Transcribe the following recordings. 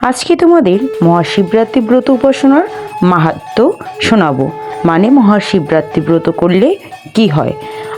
আজকে তোমাদের মহাশিবরাত্রি ব্রত উপাসনার মাহাত্ম শোনাবো। মানে মহাশিবরাত্রি ব্রত করলে কি হয়?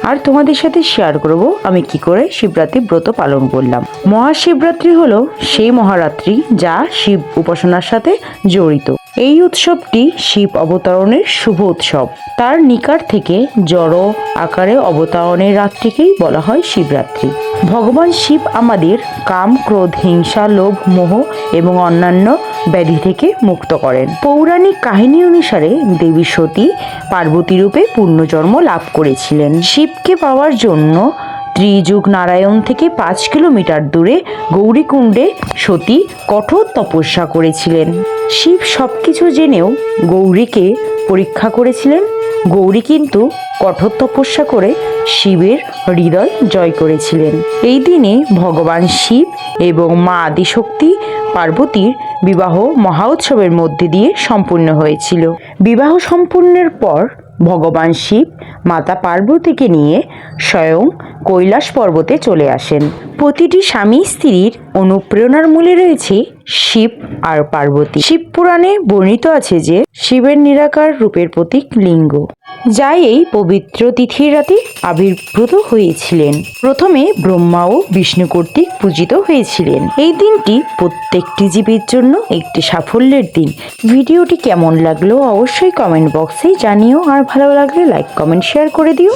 আর তোমাদের সাথে শেয়ার করব আমি কি করে শিবরাত্রি ব্রত পালন করলাম। মহাশিবরাত্রি হলো সেই মহারাত্রি যা শিব উপাসনার সাথে জড়িত। এই উৎসবটি শিব অবতরণের শুভ উৎসব। তার নিকার থেকে জড় আকারে অবতরণের রাত্রিকেই বলা হয় শিবরাত্রি। ভগবান শিব আমাদের কাম, ক্রোধ, হিংসা, লোভ, মোহ এবং অন্যান্য ব্যাধি থেকে মুক্ত করেন। পৌরাণিক কাহিনী অনুসারে দেবী সতী পার্বতী রূপে পুণ্যজন্ম লাভ করেছিলেন। শিবকে পাওয়ার জন্য ত্রিযুগ নারায়ণ থেকে পাঁচ কিলোমিটার দূরে গৌরীকুণ্ডে সতী কঠোর তপস্যা করেছিলেন। শিব সবকিছু জেনেও গৌরীকে পরীক্ষা করেছিলেন। গৌরী কিন্তু কঠোর তপস্যা করে শিবের হৃদয় জয় করেছিলেন। এই দিনে ভগবান শিব এবং মা আদিশক্তি পার্বতীর বিবাহ মহা উৎসবের মধ্যে দিয়ে সম্পূর্ণ হয়েছিল। বিবাহ সম্পূর্ণের পর ভগবান শিব মাতা পার্বতীকে নিয়ে স্বয়ং কৈলাস পর্বতে চলে আসেন। প্রতিটি স্বামী স্ত্রীর অনুপ্রেরণার মূলে রয়েছে শিব আর পার্বতী। শিব পুরাণে বর্ণিত আছে যে শিবের নিরাকার রূপের প্রতীক লিঙ্গ, যাই এই পবিত্র তিথির রাতে আবির্ভূত হয়েছিলেন। প্রথমে ব্রহ্মা ও বিষ্ণু কর্তৃক পূজিত হয়েছিলেন। এই দিনটি প্রত্যেকটি জীবের জন্য একটি সাফল্যের দিন। ভিডিওটি কেমন লাগল অবশ্যই কমেন্ট বক্সে জানিও। আর ভালো লাগলে লাইক, কমেন্ট, শেয়ার করে দিও।